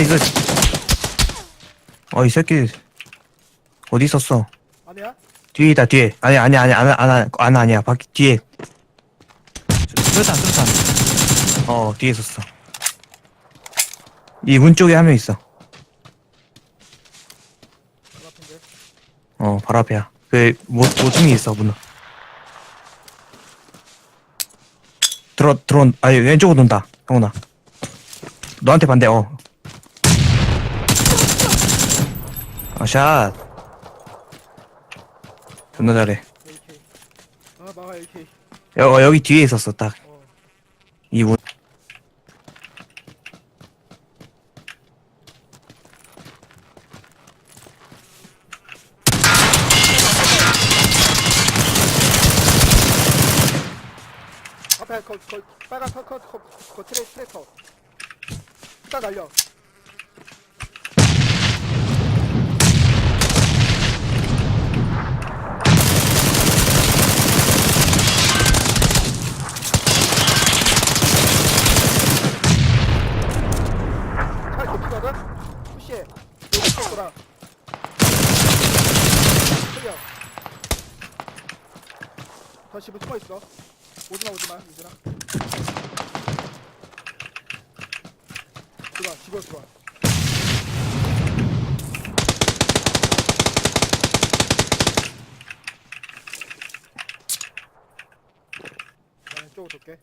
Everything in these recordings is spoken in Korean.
있어 있어 어이 새끼 어디 있었어? 아니야? 뒤에 있다 뒤에. 아니 아니 아니 안, 안, 안, 안 아니야. 밖 뒤에. 수류탄 수류탄 어 뒤에 있었어. 이 문 쪽에 한 명 있어. 그 앞인데. 어 바로 앞이야. 그 모, 모퉁이 있어 문 들어 들어 아니 왼쪽으로 돈다 형훈아. 너한테 반대 어 샷 존나 잘해. 아 막아. 여, 어, 여기 뒤에 있었어 어. 딱이문 앞에 거, 거 빨간 컷컷컷거 트레 트레터. 딱 날려. 차를 덮치거든? 푸시해. 여기 쏘라. 틀려. 더 집을 숨어 있어. 오지마 오지마 유진아. 들어와 집으로 들어와. 나는 쪽으로 돌게.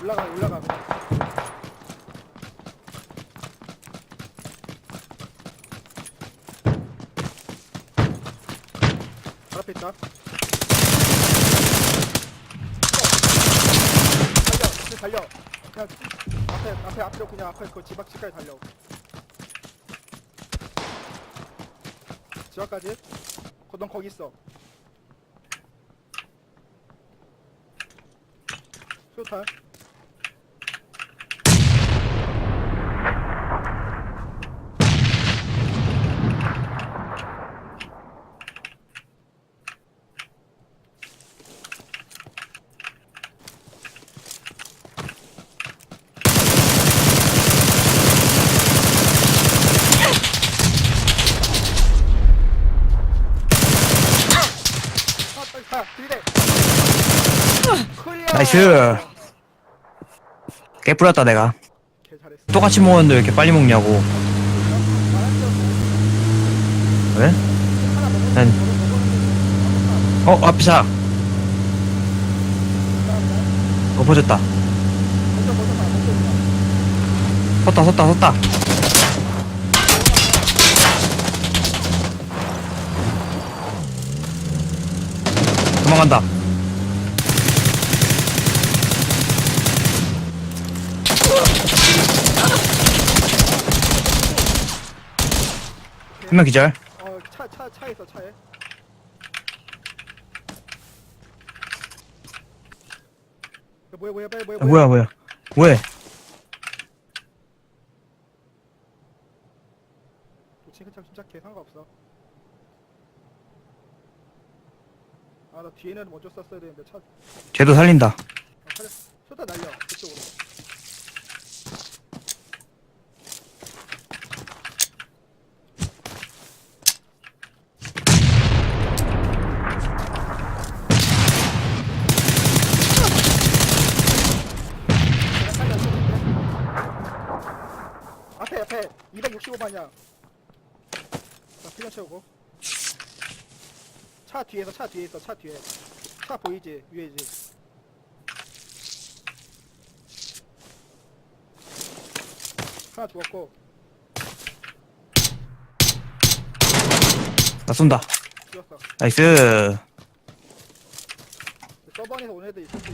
올라가 올라가. 앞에 있다. 달려 달려. 그냥 앞에 앞에 앞으로 그냥 앞에 그 지박지까지 달려. 지박까지? 거- 넌 거기 있어. 수탄 아 빨리 가 들이대 클리어 나이스. 깨 뿌렸다 내가. 똑같이 먹었는데 왜 이렇게 빨리 먹냐고. 왜? 난 어 앞에 차 엎어졌다. 섰다 섰다 섰다. 도망간다 한 명 기절. 어 차 차 차에 있어 차에. 야, 뭐야 뭐야 빨리 뭐야 아, 뭐야. 뭐야 왜? 진짜 개 상관없어. 아 나 뒤에는 먼저 썼어야 되는데 차. 아, 쟤도 살린다. 차려 쏟아 날려 그쪽으로 내가 살려 쏘는데 앞에 앞에 265방향 자 필련 채우고. 차 뒤에서 차 뒤에 있어 차 뒤에. 차 보이지? 위에지? 하나 죽었고. 나 쏜다. 죽었어. 나이스. 서버에서 온 애들 있을 수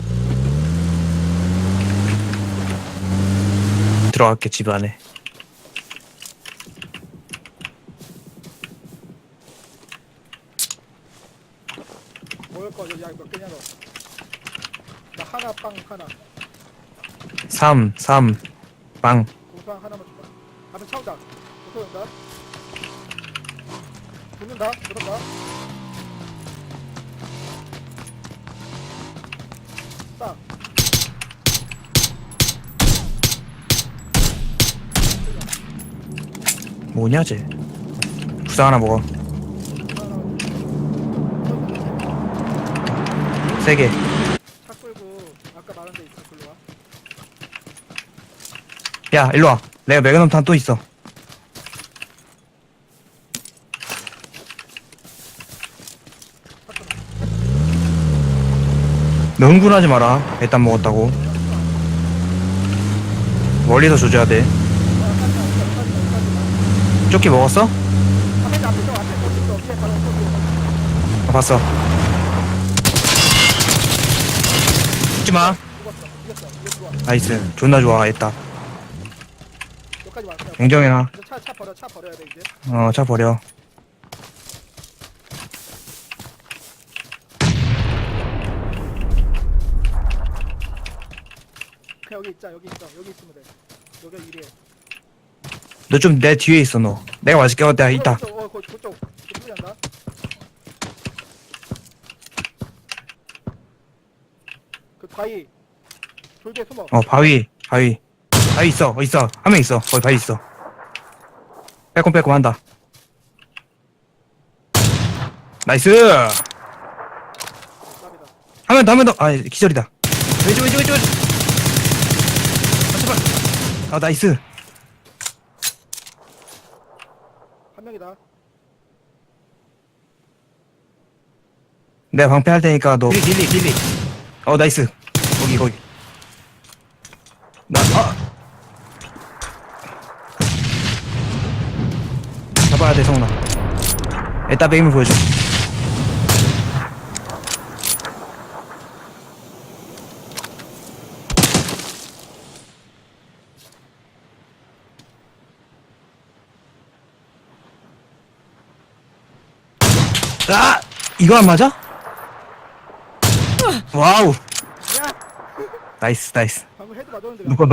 들어갈게 집 안에 먹을 거 여기 몇 개냐 너? 나 하나 빵 하나 3, 3, 빵. 공상 하나만 줄까? 앞에 차온다 붙어온다 붙는다 붙었다 싹 뭐냐, 쟤. 부상 하나 먹어. 세개 차 끌고 아까 말한 데 있어 글로 와? 야 일로와. 내가 매그넘탄 또 있어. 너 흥분하지 마라. 일단 먹었다고. 멀리서 조져야 돼. 조끼 먹었어? 앞에 앞에 저 앞에 거기 있어 위에 바로 거기 아, 봤어 이거 좋아 나이스. 존나 좋아 했다. 여기까지 왔어 냉정해놔. 이제 차, 차 버려 차 버려야 돼 이제 어 차 버려. 여기 있자 여기 있어 여기 있으면 돼 여기가 유리해 너 좀 내 뒤에 있어 너. 내가 맛있게 어 내가 있다 어 그, 그쪽 그쪽 한다 그 바위. 돌게 숨어. 어 바위 바위. 바위 있어 어 있어. 한 명 있어. 거기 바위 있어. 빼꼼빼꼼 한다. 나이스! 답이다 한 명 더 한 명더아 기절이다. 왼쪽 왼쪽 왼쪽 왼쪽. 아 제발. 아 나이스. 한 명이다. 내가 방패할 테니까 너 길리 길리 길리. 어 나이스 거기 거기. 나 아! 잡아야 돼 성훈아. 에따 베임을 보여줘. 아! 이거 안 맞아? 와우 야 나이스 나이스 방금 헤드 맞았는데 녹화